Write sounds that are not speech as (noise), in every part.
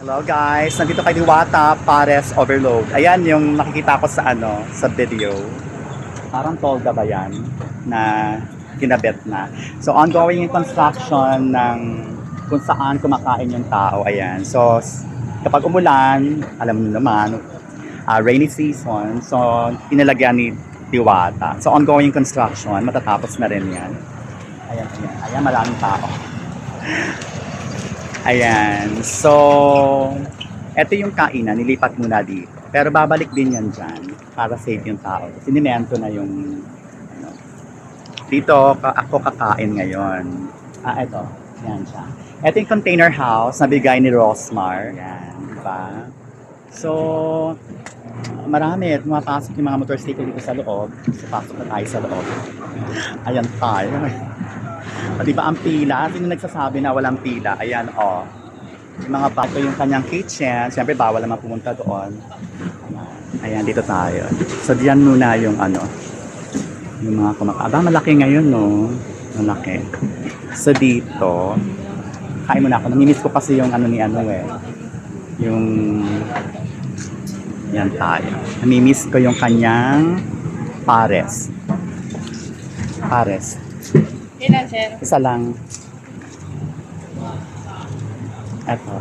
Hello guys, nandito kay Diwata Pares Overload. Ayan yung nakikita ko sa ano, sa video. Parang tolda ba yan na kinabit na. So ongoing yung construction ng kung saan kumakain yung tao. Ayan. So kapag umulan, alam mo naman, ah, rainy season, so inilagyan ni Diwata. So ongoing construction, matatapos na rin yan. Ayan, ayan. Ayan, maraming tao. (laughs) Ayan. So, eto yung kainan. Nilipat muna dito. Pero babalik din yan dyan para safe yung tao. Sinimento na yung ano. Dito, ka- ako kakain ngayon. Ah, eto. Yan siya. Ito yung container house na bigay ni Rosmar. Yan, di ba? So, marami. Pumapasok yung mga motorcycle dito sa loob. So, pasok na tayo sa loob. Ayan tayo. O, di ba ang pila? Sino nagsasabi na walang pila? Ayan, o. Yung mga bato yung kanyang kitchen. Siyempre, bawal naman pumunta doon. Ayan, dito tayo. So, diyan muna yung ano, yung mga kumakain. Aba, malaki ngayon, no? Malaki. So, dito, kain muna ako. Namimiss ko kasi yung ano ni ano eh. Yung, yan tayo. Namimiss ko yung kanyang pares. Pares. Ilan, sir? Isa lang. Eto.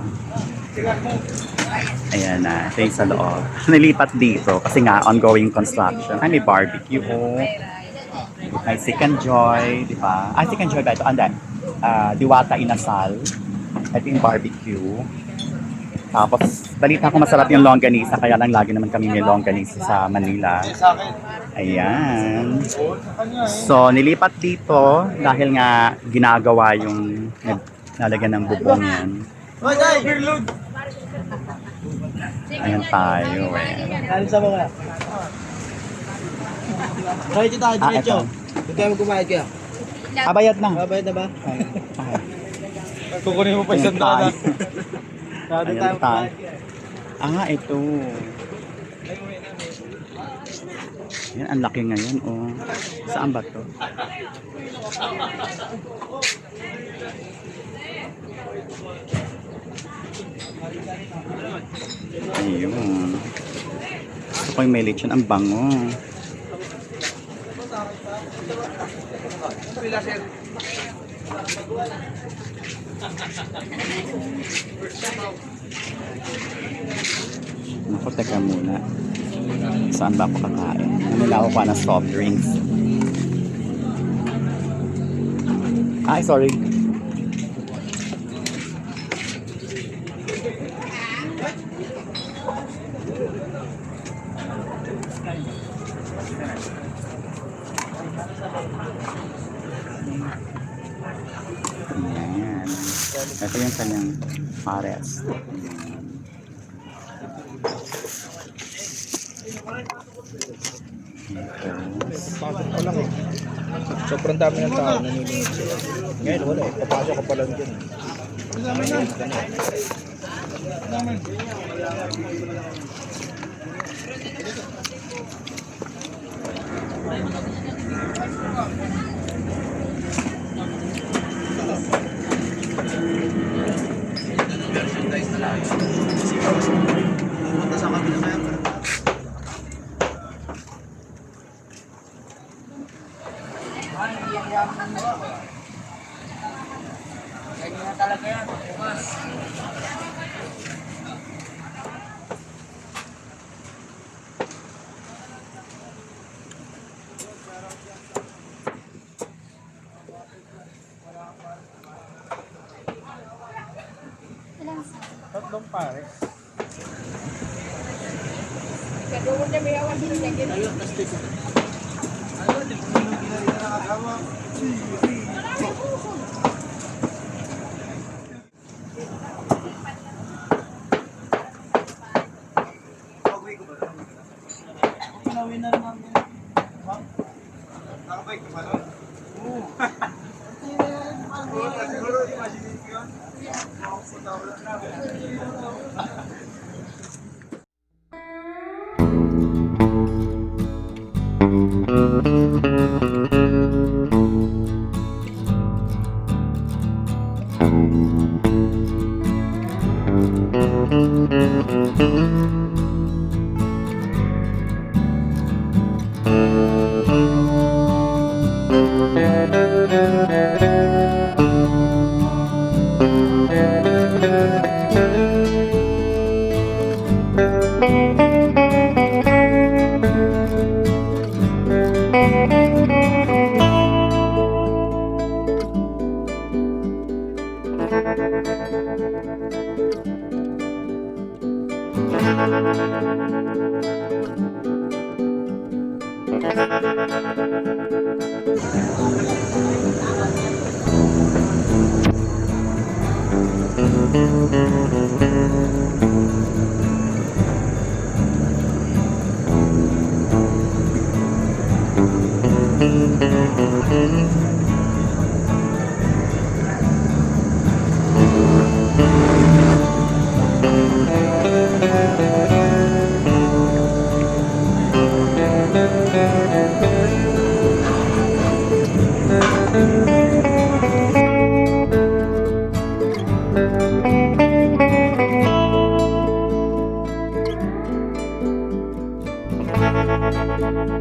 Ayan na. Ito yung sa loob. (laughs) Nilipat dito kasi nga ongoing construction. Ay, may barbecue. May Chicken Joy, di ba? Ah, Chicken Joy ba ito? Anda. Ah, Diwata Inasal. Ito yung barbecue. Tapos, balita ko masarap yung longganisa, kaya lang lagi naman kami may longganisa sa Manila. Ayan. So, nilipat dito dahil nga ginagawa yung nalagyan ng bubong yan. Ayan tayo mga? Diretso tayo, Ah, diretso. eto. Huwag tayo magkumayad kaya. Ah, bayad na. Babayad na ba? Kukunin mo pa Ayan tayo. Ayan tayo. Ah, ito. Yan, ang laki ngayon, oh. Saan ba to? Ayun. Ito pa yung may lechon. Ang bango. Naku, teka muna. Saan ba ako kakain? Namila ako pa ng soft drinks. Ay, sorry. Ayan. Ito yung kanyang pares. Ito. Pasok pa lang eh. Sobrang dami ng tao nanilinis. Ngayon wala eh. Papasok ka pa lang dyan. Tatlong pare. Kaduwan na may awan din na gano'n. Ayan. Mm-hmm. Thank